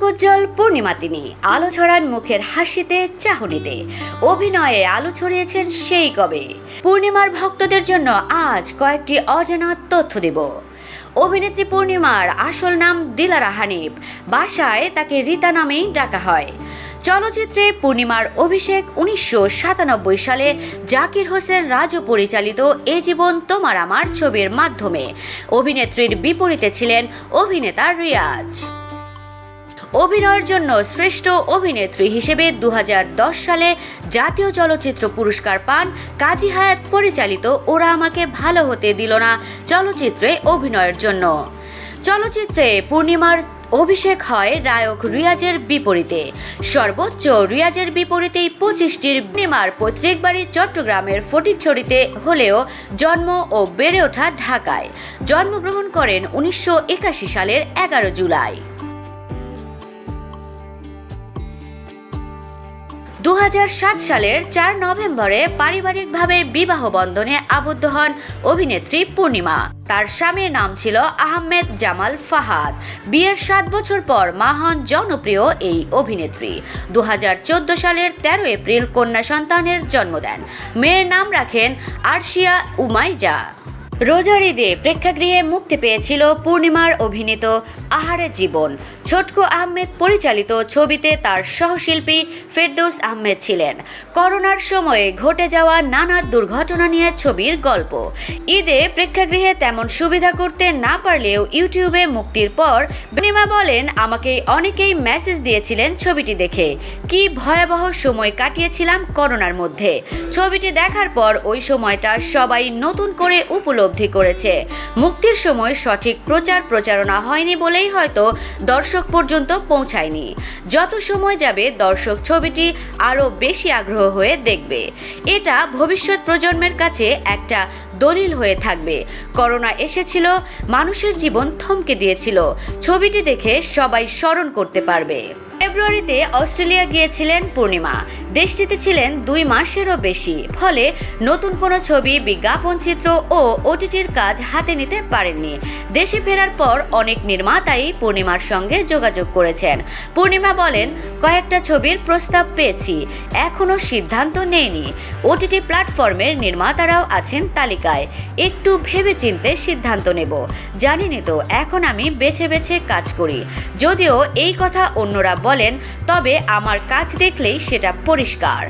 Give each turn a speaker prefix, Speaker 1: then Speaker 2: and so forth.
Speaker 1: আলোকোজ্জ্বল পূর্ণিমা তিনি। আলো ছড়ান মুখের হাসিতে, চাহনিতে। অভিনয়ে আলো ছড়িয়েছেন সেই কবে। পূর্ণিমার ভক্তদের জন্য আজ কয়েকটি অজানা তথ্য দেব। অভিনেত্রী পূর্ণিমার আসল নাম দিলারা হানিফ। বাসায় তাকে রীতা নামেই ডাকা হয়। চলচ্চিত্রে পূর্ণিমার অভিষেক উনিশশো সাতানব্বই সালে জাকির হোসেন রাজু পরিচালিত এ জীবন তোমার আমার ছবির মাধ্যমে। অভিনেত্রীর বিপরীতে ছিলেন অভিনেতা রিয়াজ। অভিনয়ের জন্য শ্রেষ্ঠ অভিনেত্রী হিসেবে দু হাজার দশ সালে জাতীয় চলচ্চিত্র পুরস্কার পান কাজী হায়াত, পরিচালিত ওরা আমাকে ভালো হতে দিল না চলচ্চিত্রে অভিনয়ের জন্য। চলচ্চিত্রে পূর্ণিমার অভিষেক হয় নায়ক রিয়াজের বিপরীতে। সর্বোচ্চ রিয়াজের বিপরীতেই পঁচিশটির পূর্ণিমার পৈতৃক বাড়ি চট্টগ্রামের ফটিকছড়িতে হলেও জন্ম ও বেড়ে ওঠা ঢাকায়। জন্মগ্রহণ করেন উনিশশো একাশি সালের এগারো জুলাই। দু হাজার সাত সালের চার নভেম্বরে পারিবারিকভাবে বিবাহ বন্ধনে আবদ্ধ হন অভিনেত্রী পূর্ণিমা। তার স্বামীর নাম ছিল আহমেদ জামাল ফাহাদ। বিয়ের সাত বছর পর মা হন জনপ্রিয় এই অভিনেত্রী। দু হাজার চোদ্দ সালের তেরো এপ্রিল কন্যা সন্তানের জন্ম দেন মেয়ের নাম রাখেন আরশিয়া উমাইজা। রোজার ঈদে প্রেক্ষাগৃহে মুক্তি পেয়েছিল পূর্ণিমার অভিনীত আহারে জীবন। ছোটকু আহমেদ পরিচালিত ছবিতে তার সহশিল্পী ফেরদৌস আহমেদ ছিলেন। করোনার সময়ে ঘটে যাওয়া নানা দুর্ঘটনা নিয়ে ছবির গল্প। ঈদে প্রেক্ষাগৃহে তেমন সুবিধা করতে না পারলেও ইউটিউবে মুক্তির পর পূর্ণিমা বলেন, আমাকে অনেকেই মেসেজ দিয়েছিলেন ছবিটি দেখে। কি ভয়াবহ সময় কাটিয়েছিলাম করোনার মধ্যে। ছবিটি দেখার পর ওই সময়টা সবাই নতুন করে উপলব্ধি করেছে। মুক্তির সময় সঠিক প্রচার প্রচারণা হয়নি বলেই হয়তো দর্শক পর্যন্ত পৌঁছায়নি। যত সময় যাবে দর্শক ছবিটি আরও বেশি আগ্রহ হয়ে দেখবে। এটা ভবিষ্যৎ প্রজন্মের কাছে একটা দলিল হয়ে থাকবে। করোনা এসেছিল, মানুষের জীবন থমকে দিয়েছিল। ছবিটি দেখে সবাই স্মরণ করতে পারবে। ফেব্রুয়ারিতে অস্ট্রেলিয়া গিয়েছিলেন পূর্ণিমা। দেশটিতে ছিলেন দুই মাসেরও বেশি। ফলে নতুন কোনো ছবি, বিজ্ঞাপন, চিত্র ও ওটিটির কাজ হাতে নিতে পারেননি। দেশে ফেরার পর অনেক নির্মাতাই পূর্ণিমার সঙ্গে যোগাযোগ করেছেন। পূর্ণিমা বলেন, কয়েকটা ছবির প্রস্তাব পেয়েছি এখনও সিদ্ধান্ত নেইনি। ওটিটি প্ল্যাটফর্মের নির্মাতারাও আছেন তালিকায়। একটু ভেবে চিনতে সিদ্ধান্ত নেব। জানিনি তো, এখন আমি বেছে বেছে কাজ করি। যদিও এই কথা অন্যরা বলেন তবে আমার কাজ দেখলেই সেটা পরিষ্কার।